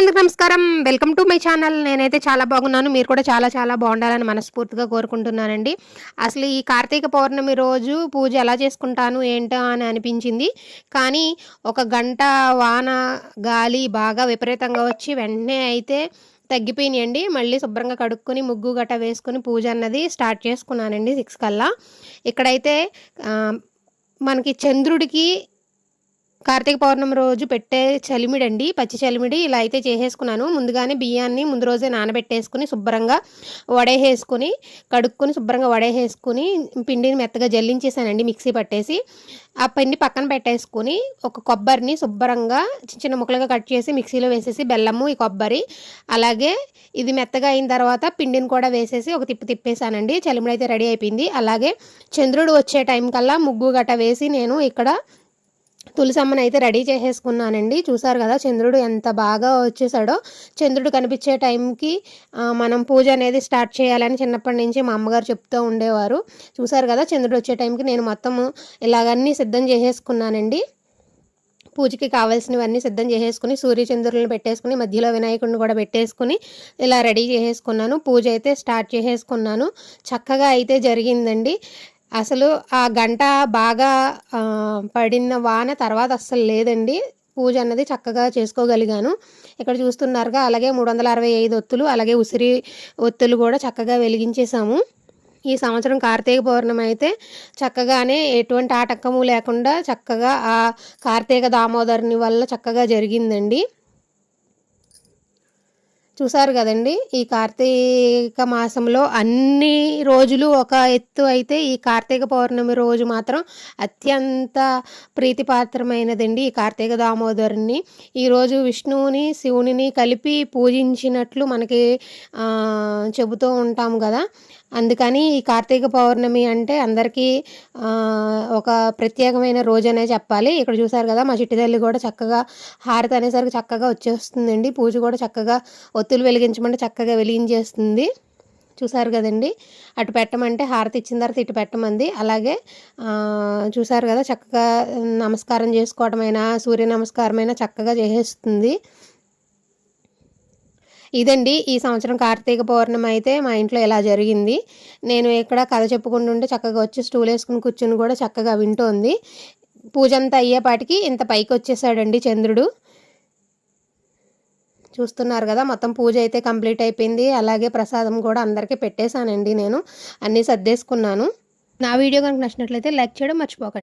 అందరికీ నమస్కారం. Welcome to my channel. నేనైతే చాలా బాగున్నాను. మీరు కూడా చాలా చాలా బాగుండాలని మనస్ఫూర్తిగా కోరుకుంటున్నానండి. అసలు ఈ కార్తీక పౌర్ణమి రోజు పూజ ఎలా చేసుకుంటాను ఏంటో అని అనిపించింది. కానీ ఒక గంట వాన గాలి బాగా విపరీతంగా వచ్చి వెంటనే అయితే తగ్గిపోయినాయండి. మళ్ళీ శుభ్రంగా కడుక్కొని ముగ్గు గట్ట వేసుకొని పూజ అన్నది స్టార్ట్ చేసుకున్నానండి సిక్స్ కల్లా. ఇక్కడైతే మనకి చంద్రుడికి కార్తీక పౌర్ణమి రోజు పెట్టే చలిమిడండి పచ్చి చలిమిడి ఇలా అయితే చేసేసుకున్నాను. ముందుగానే బియ్యాన్ని ముందు రోజే నానబెట్టేసుకుని శుభ్రంగా వడేసేసుకుని కడుక్కొని శుభ్రంగా వడేసేసుకుని పిండిని మెత్తగా జల్లించేసానండి మిక్సీ పట్టేసి. ఆ పిండి పక్కన పెట్టేసుకుని ఒక కొబ్బరిని శుభ్రంగా చిన్న చిన్న ముక్కలుగా కట్ చేసి మిక్సీలో వేసేసి బెల్లము ఈ కొబ్బరి అలాగే ఇది మెత్తగా అయిన తర్వాత పిండిని కూడా వేసేసి ఒక తిప్పు తిప్పేసానండి. చలిమిడి అయితే రెడీ అయిపోయింది. అలాగే చంద్రుడు వచ్చే టైం కల్లా ముగ్గు గట్ట వేసి నేను ఇక్కడ తులసమ్మని అయితే రెడీ చేసేసుకున్నానండి. చూసారు కదా చంద్రుడు ఎంత బాగా వచ్చేసాడో. చంద్రుడు కనిపించే టైంకి మనం పూజ అనేది స్టార్ట్ చేయాలని చిన్నప్పటి నుంచి మా అమ్మగారు చెప్తూ ఉండేవారు. చూసారు కదా చంద్రుడు వచ్చే టైంకి నేను మొత్తము ఇలాగన్నీ సిద్ధం చేసేసుకున్నానండి. పూజకి కావాల్సినవన్నీ సిద్ధం చేసేసుకుని సూర్యచంద్రులను పెట్టేసుకుని మధ్యలో వినాయకుడిని కూడా పెట్టేసుకుని ఇలా రెడీ చేసేసుకున్నాను. పూజ అయితే స్టార్ట్ చేసేసుకున్నాను. చక్కగా అయితే జరిగిందండి. అసలు ఆ గంట బాగా పడిన వాన తర్వాత అస్సలు లేదండి. పూజ అన్నది చక్కగా చేసుకోగలిగాను. ఇక్కడ చూస్తున్నారుగా అలాగే మూడు వందల అరవై ఐదు ఒత్తులు అలాగే ఉసిరి ఒత్తులు కూడా చక్కగా వెలిగించేసాము ఈ సంవత్సరం కార్తీక పౌర్ణమి అయితే చక్కగానే ఎటువంటి ఆటంకము లేకుండా చక్కగా ఆ కార్తీక దామోదరుని వల్ల చక్కగా జరిగిందండి. చూసారు కదండి ఈ కార్తీక మాసంలో అన్ని రోజులు ఒక ఎత్తు అయితే ఈ కార్తీక పౌర్ణమి రోజు మాత్రం అత్యంత ప్రీతిపాత్రమైనదండి ఈ కార్తీక దామోదరుని. ఈరోజు విష్ణువుని శివునిని కలిపి పూజించినట్లు మనకి చెబుతూ ఉంటాం కదా. అందుకని ఈ కార్తీక పౌర్ణమి అంటే అందరికీ ఒక ప్రత్యేకమైన రోజు అనే చెప్పాలి. ఇక్కడ చూసారు కదా మా చిట్టి తల్లి కూడా చక్కగా హారతి అనేసరికి చక్కగా వచ్చేస్తుందండి. పూజ కూడా చక్కగా ఒత్తులు వెలిగించమంటే చక్కగా వెలిగించేస్తుంది. చూసారు కదండి అటు పెట్టమంటే హారతి ఇచ్చిన తర్వాత ఇటు పెట్టమంది. అలాగే చూసారు కదా చక్కగా నమస్కారం చేసుకోవడమైనా సూర్య నమస్కారమైనా చక్కగా చేసేస్తుంది. ఇదండి ఈ సంవత్సరం కార్తీక పౌర్ణమి అయితే మా ఇంట్లో ఇలా జరిగింది. నేను ఇక్కడ కథ చెప్పుకుంటుంటే చక్కగా వచ్చి స్టూల్ వేసుకుని కూర్చుని కూడా చక్కగా వింటోంది. పూజ అంతా అయ్యేపాటికి ఇంత పైకి వచ్చేసాడండి చంద్రుడు. చూస్తున్నారు కదా మొత్తం పూజ అయితే కంప్లీట్ అయిపోయింది. అలాగే ప్రసాదం కూడా అందరికీ పెట్టేశానండి నేను. అన్నీ సర్దేసుకున్నాను. నా వీడియో కనుక నచ్చినట్లయితే లైక్ చేయడం మర్చిపోకండి.